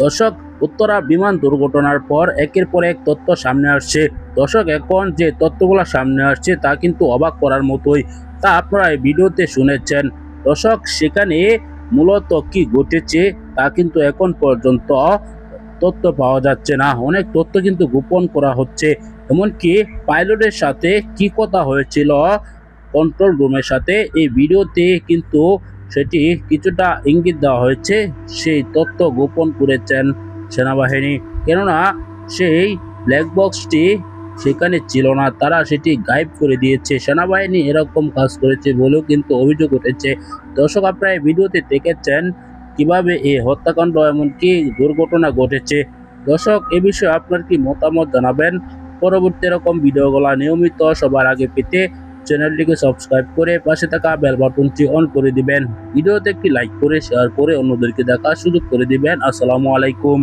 দর্শক, উত্তরা বিমান দুর্ঘটনার পর একের পর এক তথ্য সামনে আসছে। দর্শক, এখন যে তথ্যগুলো সামনে আসছে তা কিন্তু অবাক করার মতোই তা আপনারা এই ভিডিওতে শুনেছেন। দর্শক, সেখানে মূলত কি ঘটেছে তা কিন্তু এখন পর্যন্ত তথ্য পাওয়া যাচ্ছে না। অনেক তথ্য কিন্তু গোপন করা হচ্ছে। এমনকি পাইলটের সাথে কি কথা হয়েছিল, কন্ট্রোল রুমের সাথে এই ভিডিওতে কিন্তু সেটি কিছুটা ইঙ্গিত দেওয়া হয়েছে, সেই তথ্য গোপন করেছেন সেনাবাহিনী। কেননা, সেই ব্ল্যাক বক্সটি সেখানে ছিল না, তারা সেটি গায়েব করে দিয়েছে। সেনাবাহিনী এরকম কাজ করেছে বলেও কিন্তু অভিযোগ উঠেছে। দর্শক, আপনারা ভিডিওতে দেখেছেন কীভাবে এই হত্যাকাণ্ড এমনকি দুর্ঘটনা ঘটেছে। দর্শক, এ বিষয়ে আপনার কি মতামত জানাবেন? পরবর্তী এরকম ভিডিওগুলো নিয়মিত সবার আগে পেতে চ্যানেলটিকে সাবস্ক্রাইব করে পাশে থাকা বেল বাটনটি অন করে দিবেন। ভিডিওতে একটি লাইক করে শেয়ার করে অন্যদেরকে দেখার সুযোগ করে দিবেন। আসসালামু আলাইকুম।